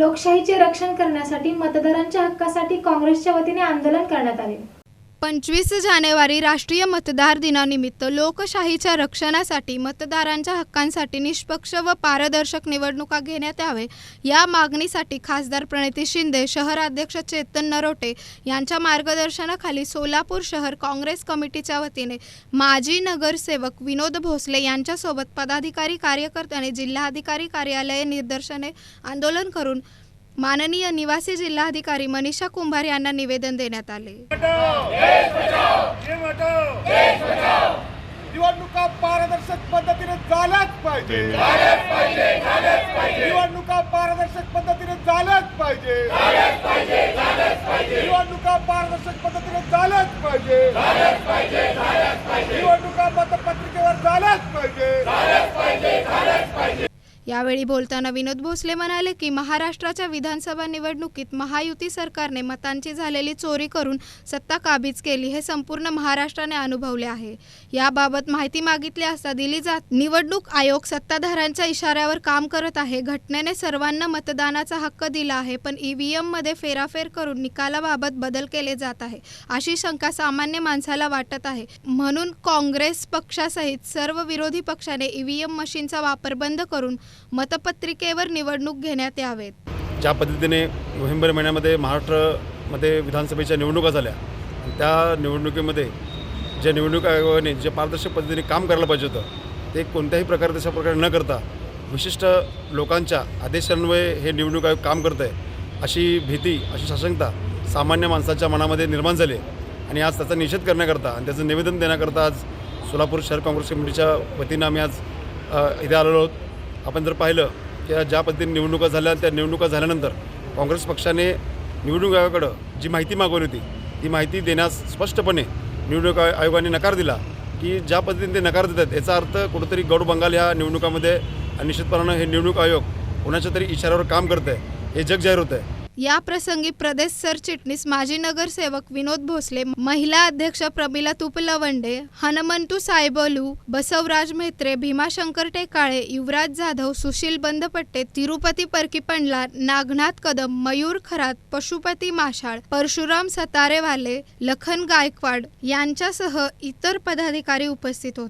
लोकशाहीचे रक्षण करण्यासाठी मतदारांच्या हक्कासाठी काँग्रेसच्या वतीने आंदोलन करण्यात आले. पंचवीस जानेवारी राष्ट्रीय मतदार दिनानिमित्त लोकशाहीच्या रक्षणासाठी मतदारांच्या हक्कांसाठी निष्पक्ष व पारदर्शक निवडणुका घेण्यात यावे या मागणीसाठी खासदार प्रणिती शिंदे शहराध्यक्ष चेतन नरोटे यांच्या मार्गदर्शनाखाली सोलापूर शहर काँग्रेस कमिटीच्या वतीने माजी नगरसेवक विनोद भोसले यांच्यासोबत पदाधिकारी कार्यकर्त्याने जिल्हाधिकारी कार्यालये निदर्शने आंदोलन करून माननीय निवासी जिल्हाधिकारी मनीषा कुंभार यांना निवेदन देण्यात आले. निवडणुका पारदर्शक पद्धतीने झाल्याच पाहिजे. निवडणुका पारदर्शक पद्धतीने झाल्याच पाहिजे. निवडणुका पारदर्शक पद्धतीने झाल्याच पाहिजे निवडणुका मतपत्रिकेवर झाल्याच पाहिजे यावेळी बोलताना विनोद भोसले म्हणाले की महाराष्ट्राच्या विधानसभा निवडणुकीत महायुती सरकारने मतांची झालेली चोरी करून सत्ता काबीज केली हे संपूर्ण महाराष्ट्राने अनुभवले आहे. याबाबत माहिती मागितली असता दिली जात निवडणूक आयोग सत्ताधाऱ्यांच्या इशाऱ्यावर काम करत आहे. घटनेने सर्वांना मतदानाचा हक्क दिला आहे पण ईव्हीएममध्ये फेराफेर करून निकालाबाबत बदल केले जात आहे अशी शंका सामान्य माणसाला वाटत आहे. म्हणून काँग्रेस पक्षासहित सर्व विरोधी पक्षाने ईव्हीएम मशीनचा वापर बंद करून मतपत्रिकेवर निवडणूक घेण्यात यावेत. ज्या पद्धतीने नोव्हेंबर महिन्यामध्ये महाराष्ट्रामध्ये विधानसभेच्या निवडणुका झाल्या त्या निवडणुकीमध्ये ज्या निवडणूक आयोगाने जे पारदर्शक पद्धतीने काम करायला पाहिजे होतं ते कोणत्याही प्रकारे तशा प्रकारे न करता विशिष्ट लोकांच्या आदेशान्वये हे निवडणूक आयोग काम करत आहे अशी भीती अशी साशंकता सामान्य माणसाच्या मनामध्ये निर्माण झाली आणि आज त्याचा निषेध करण्याकरता आणि त्याचं निवेदन देण्याकरता आज सोलापूर शहर काँग्रेस कमिटीच्या वतीनं आम्ही आज इथे आलेलो आहोत. आपण जर पाहिलं की ज्या पद्धतीने निवडणुका झाल्या त्या निवडणुका झाल्यानंतर काँग्रेस पक्षाने निवडणूक आयोगाकडं जी माहिती मागवली होती ती माहिती देण्यास स्पष्टपणे निवडणूक आय- आयोगाने नकार दिला की ज्या पद्धतीने ते नकार देतात याचा अर्थ कुठंतरी गौड बंगाल या निवडणुकामध्ये निश्चितपणानं हे निवडणूक आयोग कोणाच्या तरी इशाऱ्यावर काम करत आहे हे जग जाहीर होतं आहे या प्रसंगी प्रदेश सरचिटणीस माजी नगरसेवक विनोद भोसले महिला अध्यक्ष प्रमिला तुपलवंडे हनुमंतू सायबलू बसवराज म्हेत्रे भीमाशंकर टेकाळे युवराज जाधव सुशील बंदपट्टे तिरुपती परकी पंडला नागनाथ कदम मयूर खरात पशुपती माशाळ परशुराम सतारेवाले लखन गायकवाड यांच्यासह इतर पदाधिकारी उपस्थित होते.